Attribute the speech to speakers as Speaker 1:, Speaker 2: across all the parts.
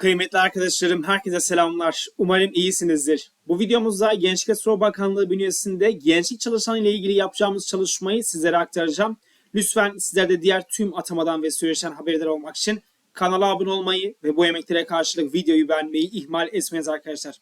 Speaker 1: Kıymetli arkadaşlarım, herkese selamlar. Umarım iyisinizdir. Bu videomuzda Gençlik ve Spor Bakanlığı bünyesinde gençlik çalışanı ile ilgili yapacağımız çalışmayı sizlere aktaracağım. Lütfen sizler de diğer tüm atamadan ve süreçten haberdar olmak için kanala abone olmayı ve bu emeklere karşılık videoyu beğenmeyi ihmal etmeyiniz arkadaşlar.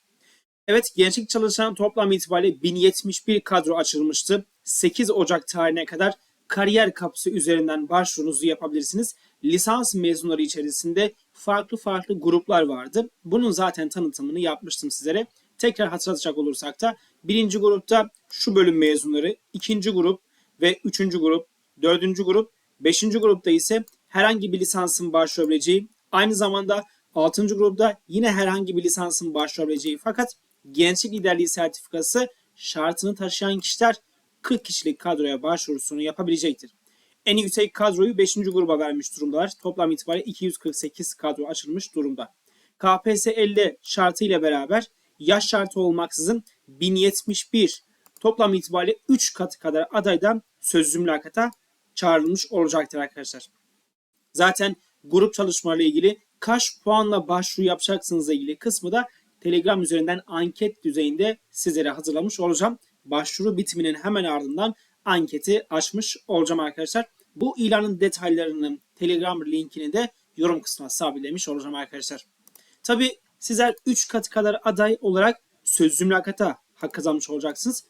Speaker 1: Evet, gençlik çalışanı toplam itibariyle 1071 kadro açılmıştı. 8 Ocak tarihine kadar kariyer kapısı üzerinden başvurunuzu yapabilirsiniz. Lisans mezunları içerisinde farklı farklı gruplar vardı. Bunun zaten tanıtımını yapmıştım sizlere. Tekrar hatırlatacak olursak da birinci grupta şu bölüm mezunları, ikinci grup ve üçüncü grup, dördüncü grup, beşinci grupta ise herhangi bir lisansın başvurabileceği, aynı zamanda altıncı grupta yine herhangi bir lisansın başvurabileceği fakat gençlik liderliği sertifikası şartını taşıyan kişiler 40 kişilik kadroya başvurusunu yapabilecektir. En yüksek kadroyu 5. gruba vermiş durumdalar. Toplam itibariyle 248 kadro açılmış durumda. KPSS 50 şartı ile beraber yaş şartı olmaksızın 1071 toplam itibariyle 3 katı kadar adaydan sözlü mülakata çağrılmış olacaktır arkadaşlar. Zaten grup çalışmalarıyla ilgili kaç puanla başvuru yapacaksınızla ilgili kısmı da Telegram üzerinden anket düzeyinde sizlere hazırlamış olacağım. Başvuru bitiminin hemen ardından anketi açmış olacağım arkadaşlar. Bu ilanın detaylarını Telegram linkini de yorum kısmına sabitlemiş olacağım arkadaşlar. Tabi sizler 3 katı kadar aday olarak sözlü mülakata hak kazanmış olacaksınız.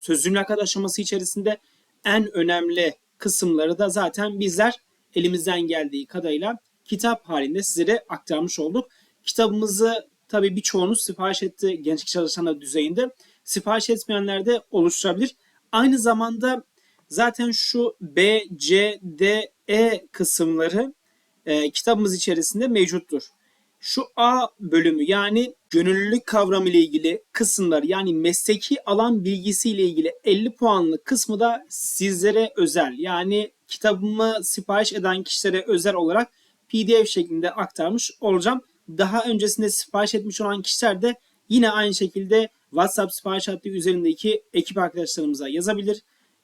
Speaker 1: Sözlü mülakat aşaması içerisinde en önemli kısımları da zaten bizler elimizden geldiği kadarıyla kitap halinde sizlere aktarmış olduk. Kitabımızı tabi birçoğunuz sipariş etti gençlik çalışanlar düzeyinde. Sipariş etmeyenler de oluşturabilir. Aynı zamanda zaten şu B, C, D, E kısımları e, kitabımız içerisinde mevcuttur. Şu A bölümü yani gönüllülük kavramı ile ilgili kısımlar yani mesleki alan bilgisi ile ilgili 50 puanlı kısmı da sizlere özel. Yani kitabımı sipariş eden kişilere özel olarak PDF şeklinde aktarmış olacağım. Daha öncesinde sipariş etmiş olan kişiler de yine aynı şekilde WhatsApp sipariş hattı üzerindeki ekip arkadaşlarımıza yazabilir.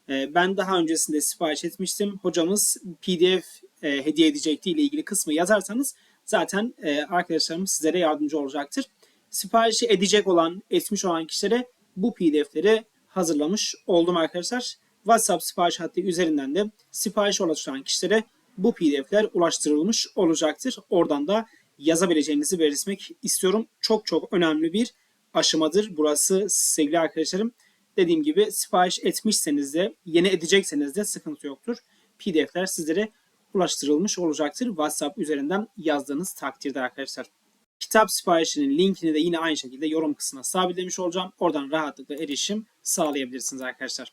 Speaker 1: Ee, ben daha öncesinde sipariş etmiştim. Hocamız PDF e, hediye edecekti ile ilgili kısmı yazarsanız zaten e, arkadaşlarımız sizlere yardımcı olacaktır. Siparişi edecek olan, etmiş olan kişilere bu PDF'leri hazırlamış oldum arkadaşlar. WhatsApp sipariş hattı üzerinden de sipariş ulaştıran kişilere bu PDF'ler ulaştırılmış olacaktır. Oradan da yazabileceğinizi belirtmek istiyorum. Çok çok önemli bir aşamadır burası sevgili arkadaşlarım. Dediğim gibi sipariş etmişseniz de yeni edecekseniz de sıkıntı yoktur. PDF'ler sizlere ulaştırılmış olacaktır. WhatsApp üzerinden yazdığınız takdirde arkadaşlar. Kitap siparişinin linkini de yine aynı şekilde yorum kısmına sabitlemiş olacağım. Oradan rahatlıkla erişim sağlayabilirsiniz arkadaşlar.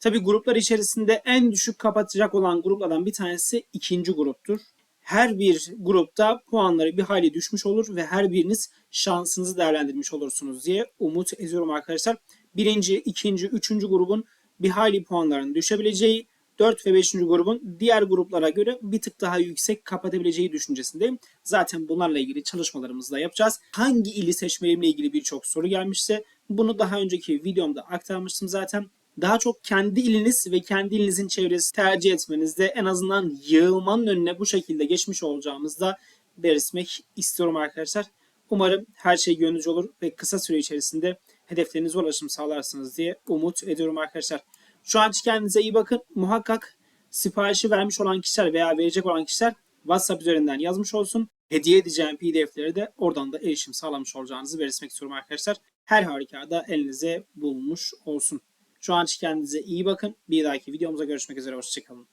Speaker 1: Tabi gruplar içerisinde en düşük kapatacak olan gruplardan bir tanesi ikinci gruptur. Her bir grupta puanları bir hayli düşmüş olur ve her biriniz şansınızı değerlendirmiş olursunuz diye umut ediyorum arkadaşlar. Birinci, ikinci, üçüncü grubun bir hayli puanların düşebileceği, 4 ve 5. grubun diğer gruplara göre bir tık daha yüksek kapatabileceği düşüncesindeyim. Zaten bunlarla ilgili çalışmalarımızı da yapacağız. Hangi ili seçmelerimle ilgili birçok soru gelmişse bunu daha önceki videomda aktarmıştım zaten. Daha çok kendi iliniz ve kendi ilinizin çevresi tercih etmenizde en azından yığılmanın önüne bu şekilde geçmiş olacağımızda belirtmek istiyorum arkadaşlar. Umarım her şey gönlünüzce olur ve kısa süre içerisinde hedeflerinize ulaşım sağlarsınız diye umut ediyorum arkadaşlar. Şu an kendinize iyi bakın. Muhakkak siparişi vermiş olan kişiler veya verecek olan kişiler WhatsApp üzerinden yazmış olsun. Hediye edeceğim PDF'leri de oradan da erişim sağlamış olacağınızı belirtmek istiyorum arkadaşlar. Her halükarda elinize bulunmuş olsun. Şu an kendinize iyi bakın. Bir dahaki videomuza görüşmek üzere. Hoşçakalın.